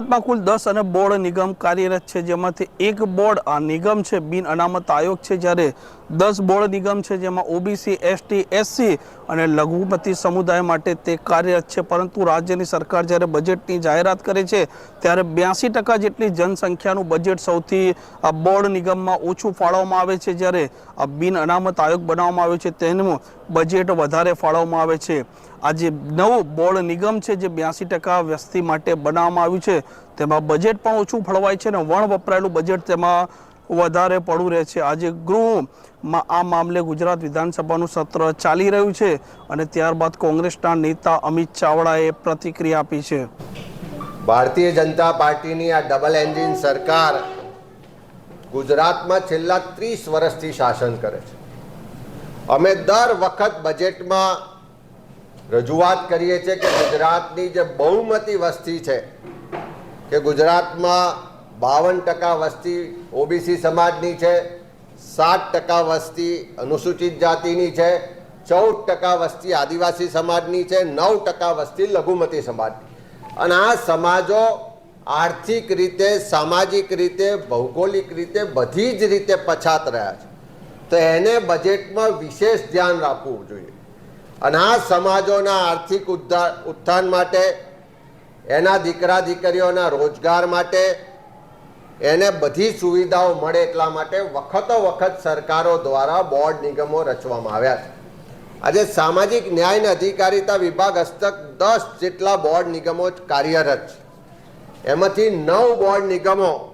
ગુજરાતમાં કુલ દસ અને બોર્ડ નિગમ કાર્યરત છે, જેમાંથી એક બોર્ડ આ નિગમ છે, બિન અનામત આયોગ છે, જ્યારે દસ બોર્ડ નિગમ છે, જેમાં ઓબીસી, એસટી, એસસી અને લઘુમતી સમુદાય માટે તે કાર્યરત છે. પરંતુ રાજ્યની સરકાર જ્યારે બજેટની જાહેરાત કરે છે, ત્યારે બ્યાસી ટકા જેટલી જનસંખ્યાનું બજેટ સૌથી બોર્ડ નિગમમાં ઓછું ફાળવવામાં આવે છે, જ્યારે બિન અનામત આયોગ બનાવવામાં આવ્યો છે. તેનું બજેટ વધારે ફાળવવામાં આવે છે. આ જે નવું બોર્ડ નિગમ છે જે બ્યાસી ટકા વસ્તી માટે બનાવવામાં આવ્યું છે. તેમાં બજેટ પણ ઓછું ફળવાય છે અને વણ વપરાયેલું બજેટ તેમાં વધારે પડવું રહે છે. આજે ગૃહમાં આ મામલે ગુજરાત વિધાનસભાનું સત્ર ચાલી રહ્યું છે અને ત્યારબાદ કોંગ્રેસના નેતા અમિત ચાવડાએ પ્રતિક્રિયા આપી છે. ભારતીય જનતા પાર્ટીની આ ડબલ એન્જિન સરકાર ગુજરાતમાં છેલ્લા ત્રીસ વર્ષથી શાસન કરે છે. અમે દર વખત બજેટમાં રજૂઆત કરીએ છીએ કે ગુજરાતની જે બહુમતી વસ્તી છે, કે ગુજરાતમાં બાવન ટકા વસ્તી ઓબીસી સમાજની છે, સાત ટકા વસ્તી અનુસૂચિત જાતિની છે, ચૌદ ટકા વસ્તી આદિવાસી સમાજની છે, નવ ટકા વસ્તી લઘુમતી સમાજની. અને આ સમાજો આર્થિક રીતે, સામાજિક રીતે, ભૌગોલિક રીતે બધી જ રીતે પછાત રહ્યા છે. તો એને બજેટમાં વિશેષ ધ્યાન રાખવું જોઈએ. અને આ સમાજોના આર્થિક ઉદ્ધા- ઉત્થાન માટે, એના દીકરા દીકરીઓના રોજગાર માટે, એને બધી સુવિધાઓ મળે એટલા માટે વખતો વખત સરકારો દ્વારા બોર્ડ નિગમો રચવામાં આવ્યા છે. આજે સામાજિક ન્યાય અને અધિકારિતા વિભાગ હસ્તક દસ જેટલા બોર્ડ નિગમો કાર્યરત છે. એમાંથી નવ બોર્ડ નિગમો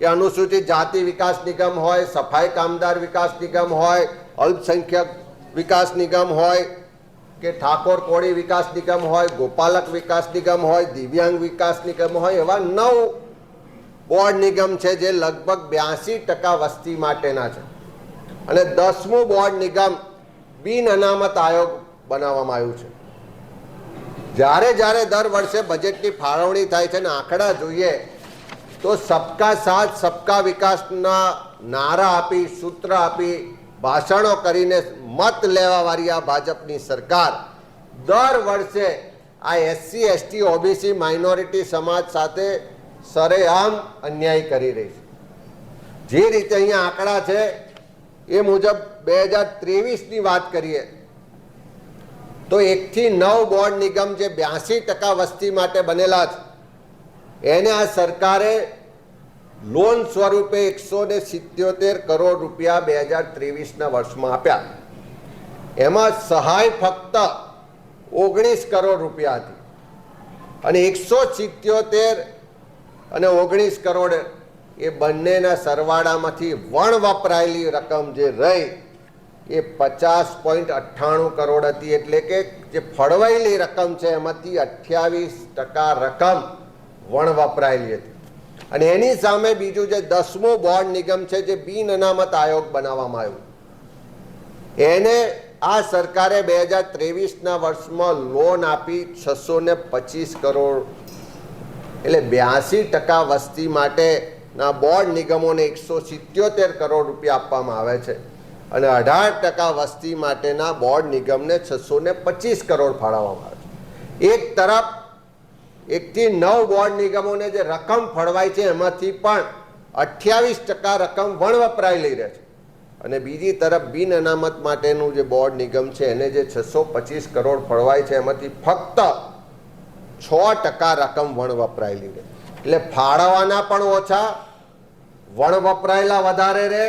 એ અનુસૂચિત જાતિ વિકાસ નિગમ હોય, સફાઈ કામદાર વિકાસ નિગમ હોય, અલ્પસંખ્યક વિકાસ નિગમ હોય, કે ઠાકોર કોળી વિકાસ નિગમ હોય, ગોપાલક વિકાસ નિગમ હોય, દિવ્યાંગ વિકાસ નિગમ હોય, એવા નવ બોર્ડ નિગમ છે જે લગભગ બ્યાસી ટકા વસ્તી માટેના છે. અને દસમું બોર્ડ નિગમ બિન અનામત આયોગ બનાવવામાં આવ્યું છે. જ્યારે જ્યારે દર વર્ષે બજેટની ફાળવણી થાય છે અને આંકડા જોઈએ તો સબકા સાથ, સબકા વિકાસના નારા આપી, સૂત્ર આપી, ભાષણો કરીને મત લેવા વાળી આ ભાજપની સરકાર દર વર્ષે આ એસસી એસટી ઓબીસી માઇનોરિટી સમાજ સાથે સરેઆમ અન્યાય કરી રહી છે. જે રીતે અહીંયા આંકડા છે, એ મુજબ બે હજાર ત્રેવીસની વાત કરીએ, તો એકથી નવ બોર્ડ નિગમ જે બ્યાસી ટકા વસ્તી માટે બનેલા છે એને આ સરકારે લોન સ્વરૂપે એકસો ને સિત્યોતેર કરોડ રૂપિયા બે હજાર ત્રેવીસના વર્ષમાં આપ્યા. એમાં સહાય ફક્ત ઓગણીસ કરોડ રૂપિયા હતી. અને એકસો સિત્યોતેર અને ઓગણીસ કરોડ એ બંનેના સરવાળામાંથી વણ વપરાયેલી રકમ જે રહી, એ પચાસ પોઈન્ટ અઠ્ઠાણું કરોડ હતી. એટલે કે જે ફળવાયેલી રકમ છે, એમાંથી અઠ્યાવીસ ટકા રકમ વણ વપરાયેલી હતી. અને એની સામે બીજું જે દસમું બોર્ડ નિગમ છે, જે બિન અનામત આયોગ બનાવવામાં આવ્યું. એને આ સરકારે બે હજાર ત્રેવીસના વર્ષમાં લોન આપી છસો ને પચીસ કરોડ, એટલે બ્યાસી ટકા વસ્તી માટેના બોર્ડ નિગમોને એકસો સિત્યોતેર કરોડ રૂપિયા આપવામાં આવે છે. અને અઢાર ટકા વસ્તી માટેના બોર્ડ નિગમને છસો ને પચીસ કરોડ ફાળવવામાં આવે છે. એક તરફ એકથી નવ બોર્ડ નિગમોને જે રકમ ફળવાય છે, એમાંથી પણ અઠ્યાવીસ ટકા રકમ વણ વપરાયેલી રહે છે. અને બીજી તરફ બિન અનામત માટેનું જે બોર્ડ નિગમ છે, એને જે છસો પચીસ કરોડ ફળવાય છે, એમાંથી ફક્ત છ ટકા રકમ વણ વપરાયેલી રહે એટલે ફાળવવાના પણ ઓછા, વણ વપરાયેલા વધારે રહે,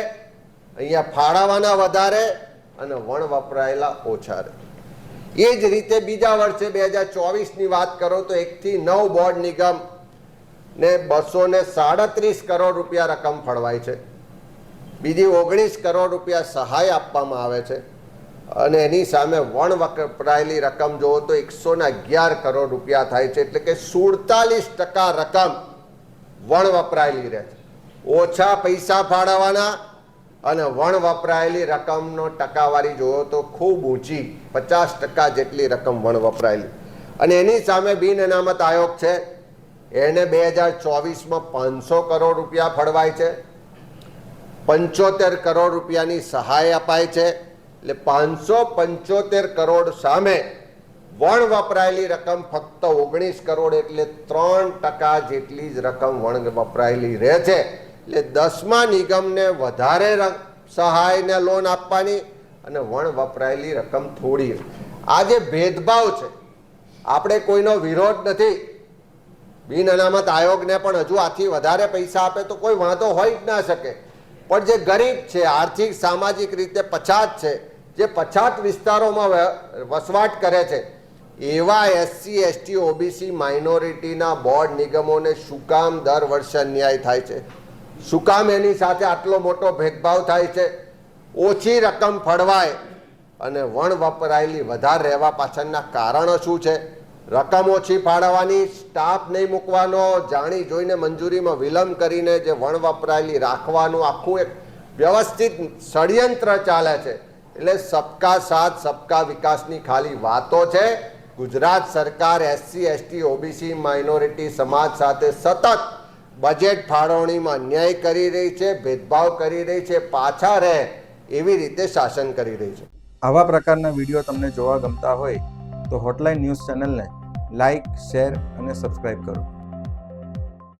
અહીંયા ફાળવવાના વધારે અને વણ વપરાયેલા ઓછા રહે. એ જ રીતે બીજા વર્ષે બે હજાર ચોવીસની વાત કરો તો એકથી નવ બોર્ડ નિગમ ને બસો ને સાડત્રીસ કરોડ રૂપિયા રકમ ફળવાય છે. બીજી ઓગણીસ કરોડ રૂપિયા સહાય આપવામાં આવે છે. અને એની સામે વણ વપરાયેલી રકમ જુઓ તો એકસો ને અગિયાર કરોડ રૂપિયા થાય છે. એટલે કે સુડતાલીસ ટકા રકમ વણ વપરાયેલી રહે છે. ઓછા પૈસા ફાળવવાના અને વણ વપરાયેલી રકમનો ટકાવારી જોયો તો ખૂબ ઊંચી, પચાસ ટકા જેટલી રકમ વણ વપરાયેલી. અને એની સામે બિન અનામત આયોગ છે. એને બે હજાર ચોવીસમાં પાંચસો કરોડ રૂપિયા ફળવાય છે. પંચોતેર કરોડ રૂપિયાની સહાય અપાય છે. એટલે પાંચસો પંચોતેર કરોડ સામે વણ વપરાયેલી રકમ ફક્ત ઓગણીસ કરોડ એટલે ત્રણ ટકા જેટલી જ રકમ વણ વપરાયેલી રહે છે. એટલે દસમા નિગમને વધારે ર- સહાય લોન આપવાની અને વણ વપરાયેલી રકમ થોડી આ જે ભેદભાવ છે, આપણે કોઈનો વિરોધ નથી. બિન અનામત આયોગને પણ હજુ આથી વધારે પૈસા આપે તો કોઈ વાંધો હોય જ ના શકે. પણ જે ગરીબ છે, આર્થિક, સામાજિક રીતે પછાત છે, જે પછાત વિસ્તારોમાં વસવાટ કરે છે, એવા એસસી, એસટી, ઓબીસી માઇનોરિટીના બોર્ડ નિગમોને શું કામ દર વર્ષે અન્યાય થાય છે? શું કામ એની સાથે આટલો મોટો ભેદભાવ થાય છે? ઓછી રકમ ફળવાય અને વણ વપરાયેલી વધારે રહેવા પાછળના કારણો શું છે? રકમ ઓછી ફાળવવાની સ્ટાફ નહીં મૂકવાનો, જાણી જોઈને મંજૂરીમાં વિલંબ કરીને જે વણ વપરાયેલી રાખવાનું આખું એક વ્યવસ્થિત ષડયંત્ર ચાલે છે. એટલે સબકા સાથ, સબકા વિકાસની ખાલી વાતો છે. ગુજરાત સરકાર એસસી, એસટી, ઓબીસી, માઇનોરિટી સમાજ સાથે સતત બજેટ ફાળવણીમાં અન્યાય કરી રહી છે, ભેદભાવ કરી રહી છે, પાછા રહે એવી રીતે શાસન કરી રહી છે. આવા પ્રકારના વીડિયો તમને જોવા ગમતા હોય તો હોટલાઇન ન્યૂઝ ચેનલને લાઇક શેર અને સબસ્ક્રાઈબ કરો.